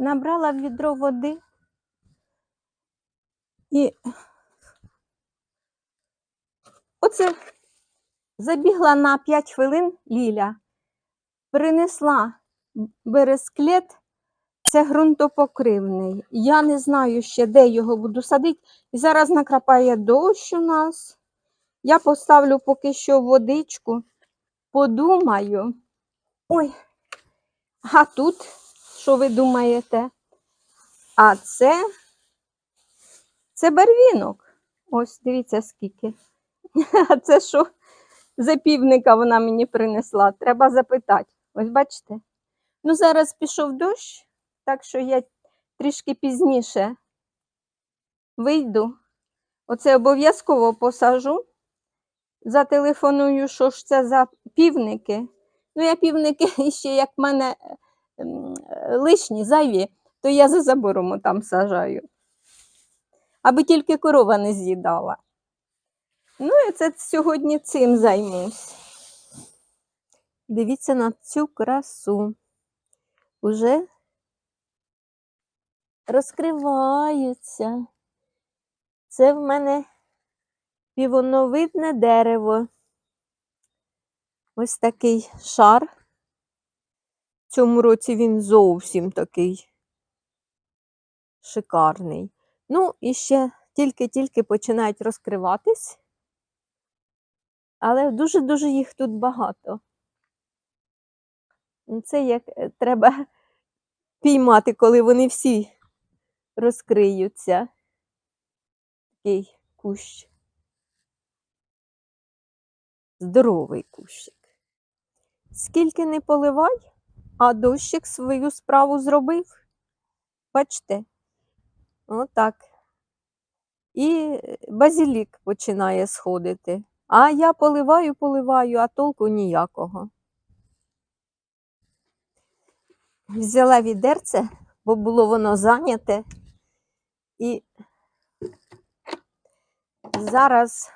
набрала відро води і оце забігла на 5 хвилин Ліля, принесла бересклет, це ґрунтопокривний. Я не знаю ще, де його буду садити. І зараз накрапає дощ у нас. Я поставлю поки що водичку, подумаю. Ой, а тут, що ви думаєте? А це, це барвінок. Ось, дивіться, скільки. А це що за вона мені принесла? Треба запитати. Ось бачите? Ну, зараз пішов дощ, так що я трішки пізніше вийду. Оце обов'язково посажу. Зателефоную, що ж це за півники. Ну, я півники ще, як мене лишні, зайві, то я за забором там сажаю. Аби тільки корова не з'їдала. Ну, і це сьогодні цим займусь. Дивіться на цю красу. Уже розкриваються. Це в мене півоновидне дерево. Ось такий шар. Цьому році він зовсім такий шикарний. Ну, і ще тільки-тільки починають розкриватись, але дуже-дуже їх тут багато. Це як е, треба піймати, коли вони всі розкриються. Такий кущ. Здоровий кущик. Скільки не поливай, а дощик свою справу зробив. Бачите? Отак. І базілік починає сходити. А я поливаю, поливаю, а толку ніякого. Взяла відерце, бо було воно зайняте. І зараз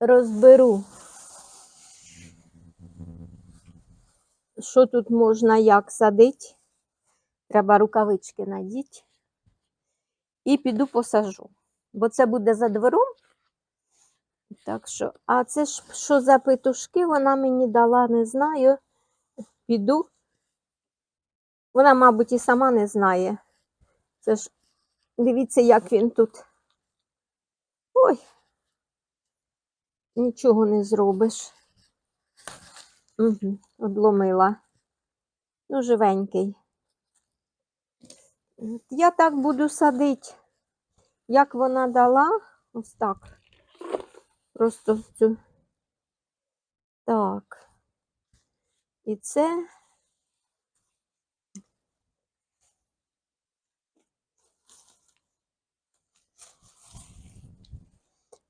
розберу, що тут можна як садити. Треба рукавички надіти. І піду посажу. Бо це буде за двором. Так що, а це ж що за петушки вона мені дала, не знаю. Піду. Вона, мабуть, і сама не знає. Це ж, дивіться, як він тут. Ой, нічого не зробиш. Угу, одломила. Ну, живенький. Я так буду садити, як вона дала. Ось так. Просто цю. Так. І це.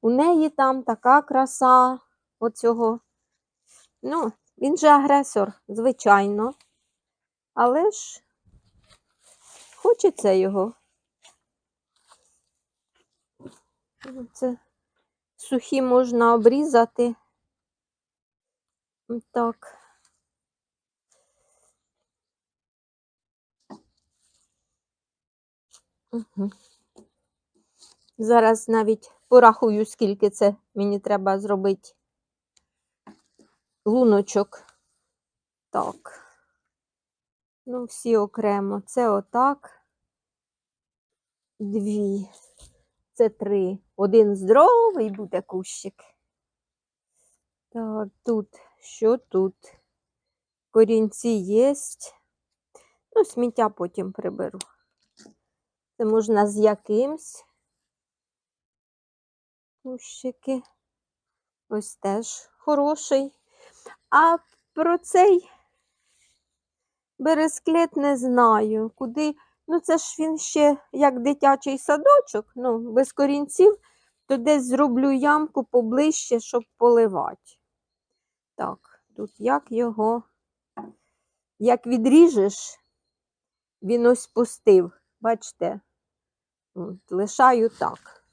У неї там така краса оцього. Ну, він же агресор, звичайно. Але ж хочеться його. Це сухі можна обрізати. Так. Угу. Зараз навіть порахую, скільки це мені треба зробити луночок. Так. Ну, всі окремо. Це отак. Дві. Це три. Один здоровий буде кущик. Так, тут, що тут? Корінці є. Ну, сміття потім приберу. Це можна з якимсь. Кущики. Ось теж хороший. А про цей бересклет не знаю. Куди. Ну, це ж він ще як дитячий садочок, ну, без корінців, то десь зроблю ямку поближче, щоб поливати. Так, тут як його, як відріжеш, він ось пустив. Бачите, лишаю так.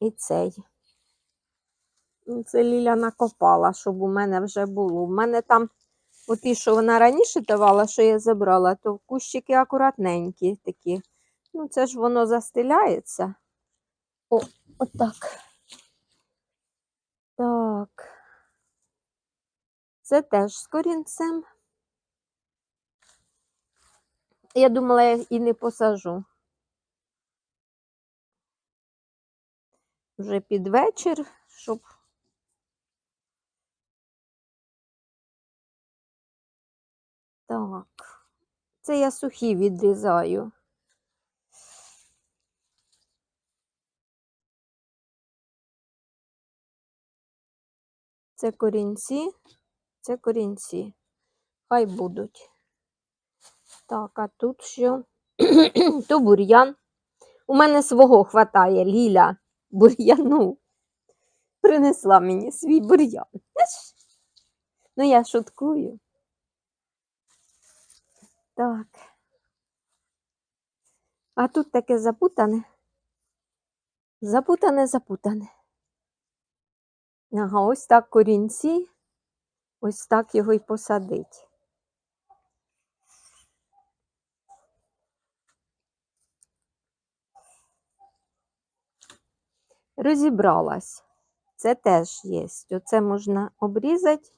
І цей. Це Ліля накопала, щоб у мене вже було. У мене там Оті, що вона раніше давала, що я забрала, то кущики акуратненькі такі. Ну, це ж воно застеляється. О, отак. Так. Це теж з корінцем. Я думала, я і не посажу. Вже під вечір, щоб. Так. Це я сухі відрізаю. Це корінці, це корінці. Хай будуть. Так, а тут що? То бур'ян. У мене свого хватає, Ліля, бур'яну. Принесла мені свій бур'ян. Ну, я шуткую. Так. А тут таке запутане. Запутане, запутане. Ага, ось так корінці, ось так його й посадить. Розібралась. Це теж є. Оце можна обрізати.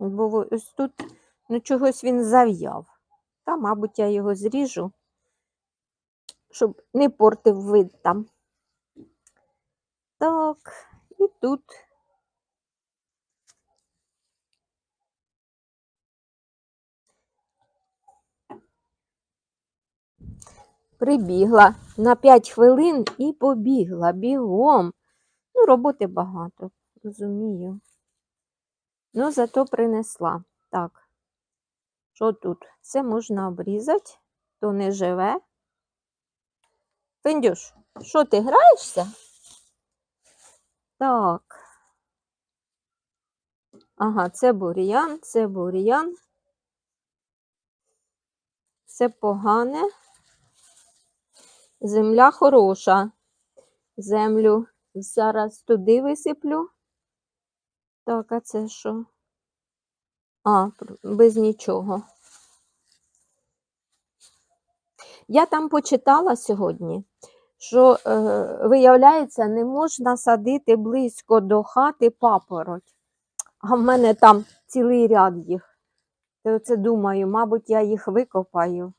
Бо ось тут ну, чогось він зав'яв. Та, мабуть, я його зріжу, щоб не портив вид там. Так, і тут. Прибігла на 5 хвилин і побігла бігом. Ну, роботи багато, розумію. Ну, зато принесла. Так, що тут? Це можна обрізати, то не живе. Фендюш, що ти граєшся? Так. Ага, це бур'ян, це бур'ян. Це погане. Земля хороша. Землю зараз туди висиплю. Так, а це що? А, без нічого. Я там почитала сьогодні, що, е, виявляється, не можна садити близько до хати папороть. А в мене там цілий ряд їх. Це думаю, мабуть, я їх викопаю.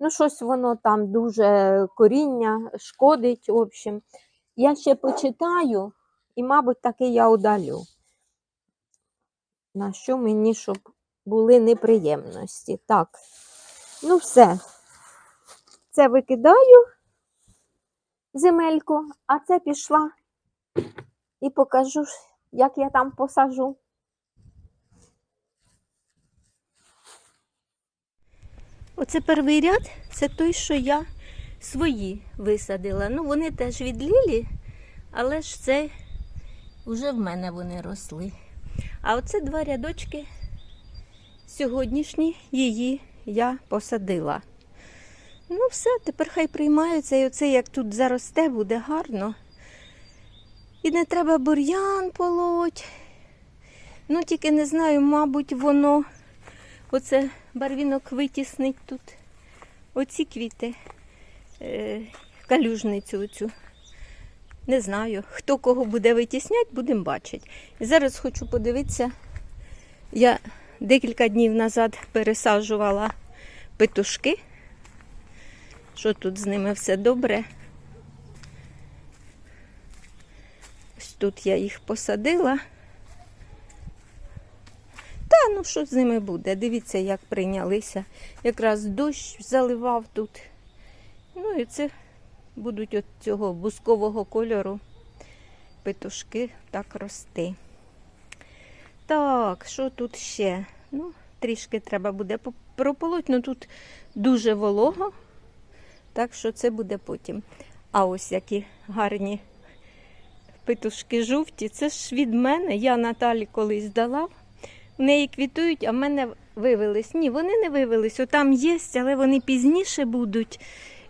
Ну, щось воно там дуже коріння шкодить, в общем. Я ще почитаю, і, мабуть, таки я удалю. На що мені, щоб були неприємності. Так, ну все. Це викидаю земельку, а це пішла і покажу, як я там посажу. Оце перший ряд, це той, що я свої висадила. Ну, вони теж від Лілі, але ж це вже в мене вони росли. А оце два рядочки сьогоднішні її я посадила. Ну, все, тепер хай приймаються, і оце як тут заросте, буде гарно. І не треба бур'ян полоть. Ну, тільки не знаю, мабуть, воно оце барвінок витіснить тут. Оці квіти, е, калюжницю оцю. Не знаю. Хто кого буде витісняти, будемо бачити. І зараз хочу подивитися. Я декілька днів назад пересаджувала петушки. Що тут з ними все добре? Ось тут я їх посадила. Та ну що з ними буде? Дивіться, як прийнялися. Якраз дощ заливав тут. Ну і це будуть от цього бускового кольору петушки так рости. Так, що тут ще? Ну, трішки треба буде по- прополоть, ну тут дуже волого, так що це буде потім. А ось які гарні петушки жовті. Це ж від мене. Я Наталі колись дала. В неї квітують, а в мене вивелись. Ні, вони не вивелись. Отам є, але вони пізніше будуть.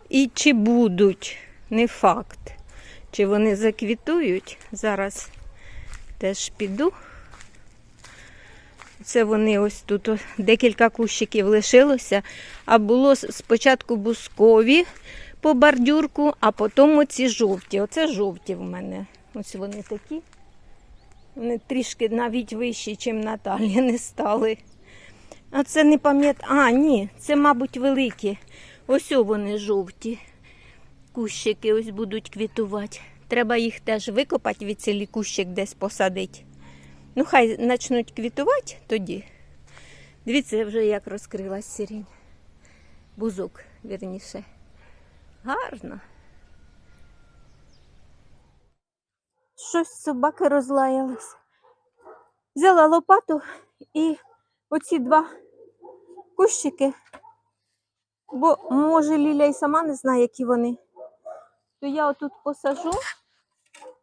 І чи будуть, не факт. Чи вони заквітують. Зараз теж піду. Оце вони ось тут декілька кущиків лишилося. А було спочатку бускові по бордюрку, а потім оці жовті. Оце жовті в мене. Ось вони такі. Вони трішки навіть вищі, ніж Наталі не стали. А це не пам'ятаю. А, ні, це, мабуть, великі. Ось вони жовті. Кущики ось будуть квітувати. Треба їх теж викопати від цілі кущик десь посадити. Ну, хай почнуть квітувати тоді. Дивіться, вже як розкрилась сирінь. Бузок, вірніше. Гарно. Щось собаки розлаялись. Взяла лопату і оці два кущики, бо може Ліля і сама не знає, які вони. То я отут посажу,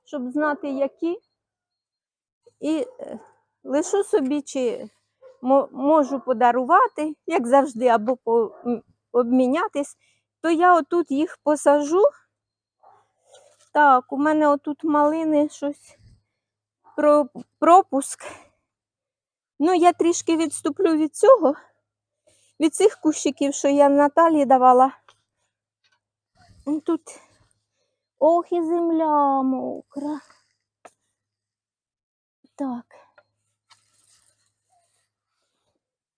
щоб знати, які. І е, лишу собі, чи можу подарувати, як завжди, або обмінятись, то я отут їх посажу. Так, у мене отут малини щось про пропуск. Ну, я трішки відступлю від цього, від цих кущиків, що я Наталі давала. Тут ох і земля мокра. Так.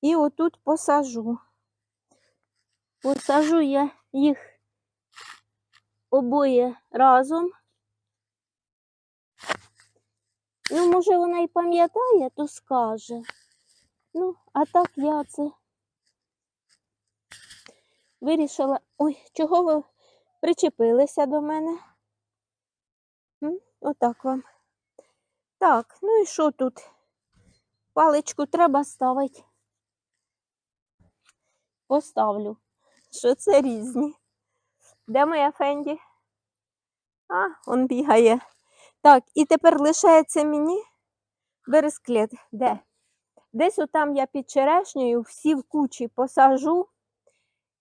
І отут посажу. Посажу я їх обоє разом. Ну, може, вона і пам'ятає, то скаже. Ну, а так я це вирішила. Ой, чого ви причепилися до мене? Отак вам. Так, ну і що тут? Паличку треба ставити. Поставлю, що це різні. Де моя Фенді? А, он бігає. Так, і тепер лишається мені бересклет. Де? Десь отам я під черешнею всі в кучі посажу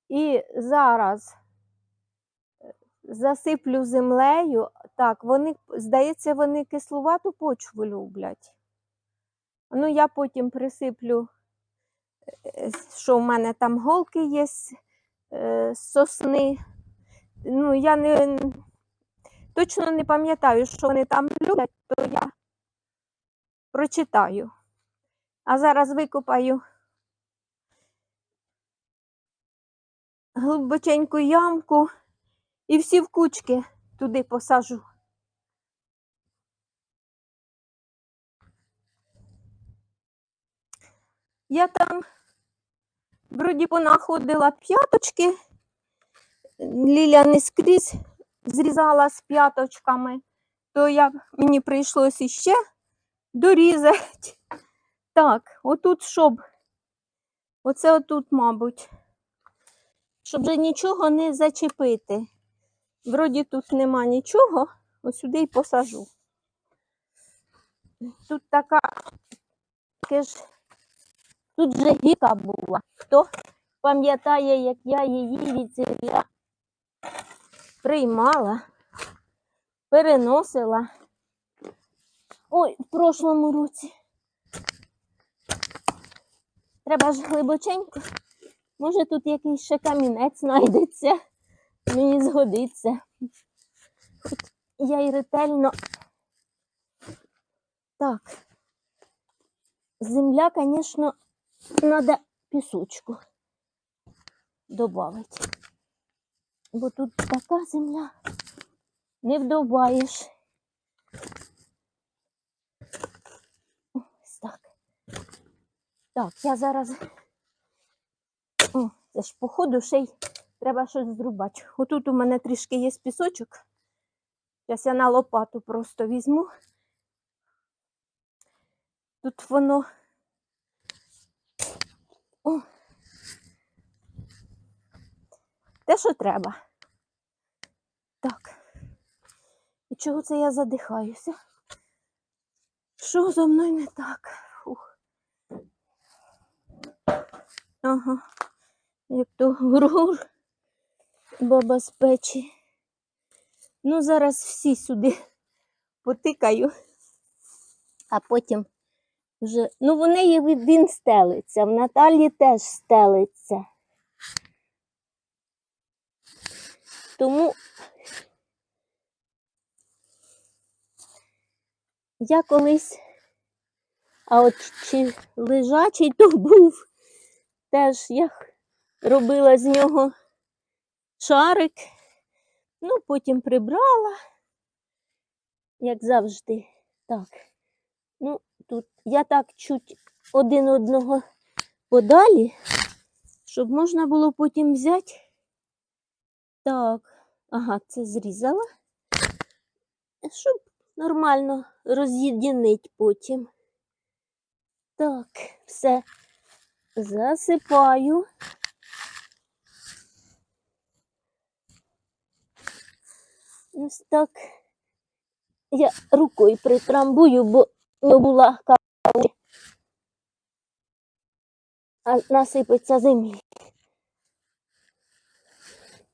і зараз е, засиплю землею. Так, вони, здається, вони кислувату почву люблять. Ну, я потім присиплю, е, що в мене там голки є е, сосни. Ну, я не точно не пам'ятаю, що вони там люблять, то я прочитаю. А зараз викопаю глибоченьку ямку і всі в кучки туди посажу. Я там вроді понаходила п'яточки. Ліля не скрізь зрізала з п'яточками, то я, мені прийшлось іще дорізати. Так, отут щоб. Оце отут, мабуть. Щоб вже нічого не зачепити. Вроді тут нема нічого, ось сюди й посажу. Тут така, таке ж, тут же гіка була. Хто пам'ятає, як я її від зілля приймала, переносила. Ой, в прошлому році. Треба ж глибоченько. Може тут якийсь ще камінець знайдеться. Мені згодиться. Я й ретельно. Так. Земля, звісно, треба пісочку додати. Бо тут така земля не вдовбаєш. Ось так. Так, я зараз. Це ж походу ще й треба щось зрубати. Отут у мене трішки є пісочок. Зараз я на лопату просто візьму. Тут воно. О. Те, що треба. Так. І чого це я задихаюся? Що зо мною не так? Фух. Ага. Як то гур баба з печі. Ну, зараз всі сюди потикаю, а потім Вже, ну, в неї він- стелиться, в Наталі теж стелиться. Тому я колись, а от чи лежачий то був, теж я х- робила з нього шарик, ну, потім прибрала, як завжди. Так. Ну, тут я так чуть один одного подалі, щоб можна було потім взяти. Так, ага, це зрізала, щоб нормально роз'єдинити потім. Так, все засипаю. Ось так. Я рукою притрамбую, бо не була капля. А насипеться землі.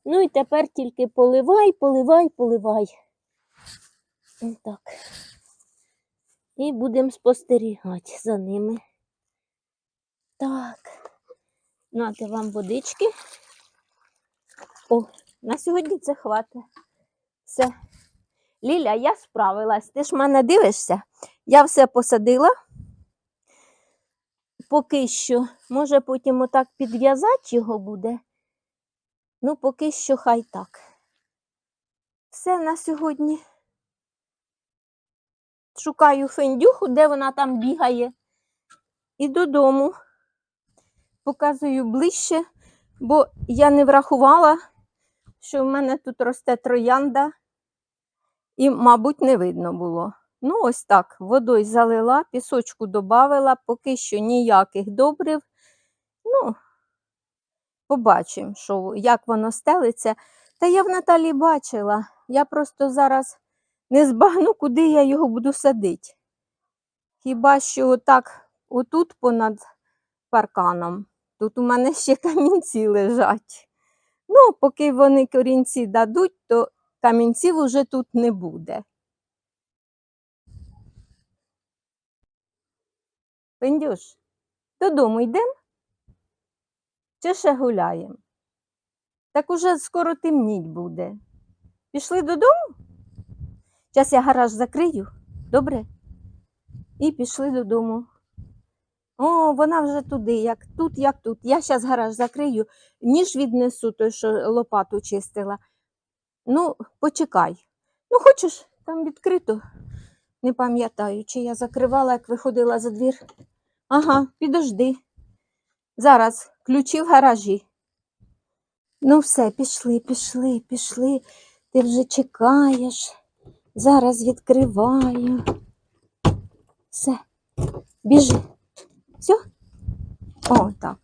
Ну і тепер тільки поливай, поливай, поливай. Ось Так. І будемо спостерігати за ними. Так. Нате вам водички. О, на сьогодні це хватить. Все. Ліля, я справилась. Ти ж мене дивишся? Я все посадила. Поки що, може, потім отак підв'язати його буде. Ну, поки що хай так. Все на сьогодні. Шукаю фендюху, де вона там бігає. І додому. Показую ближче, бо я не врахувала, що в мене тут росте троянда. І, мабуть, не видно було. Ну, ось так, водою залила, пісочку додавила, поки що ніяких добрив. Ну, побачимо, що, як воно стелиться. Та я в Наталі бачила. Я просто зараз не збагну, куди я його буду садити. Хіба що отак, отут понад парканом. Тут у мене ще камінці лежать. Ну, поки вони корінці дадуть, то камінців уже тут не буде. Пендюш, додому йдемо? Чи ще гуляємо? Так уже скоро темніть буде. Пішли додому? Зараз я гараж закрию, добре? І пішли додому. О, вона вже туди, як тут, як тут. Я зараз гараж закрию, ніж віднесу той, що лопату чистила. Ну, почекай. Ну, хочеш, там відкрито. Не пам'ятаю, чи я закривала, як виходила за двір. Ага, підожди. Зараз ключі в гаражі. Ну, все, пішли, пішли, пішли. Ти вже чекаєш. Зараз відкриваю. Все, біжи. Все? О, так.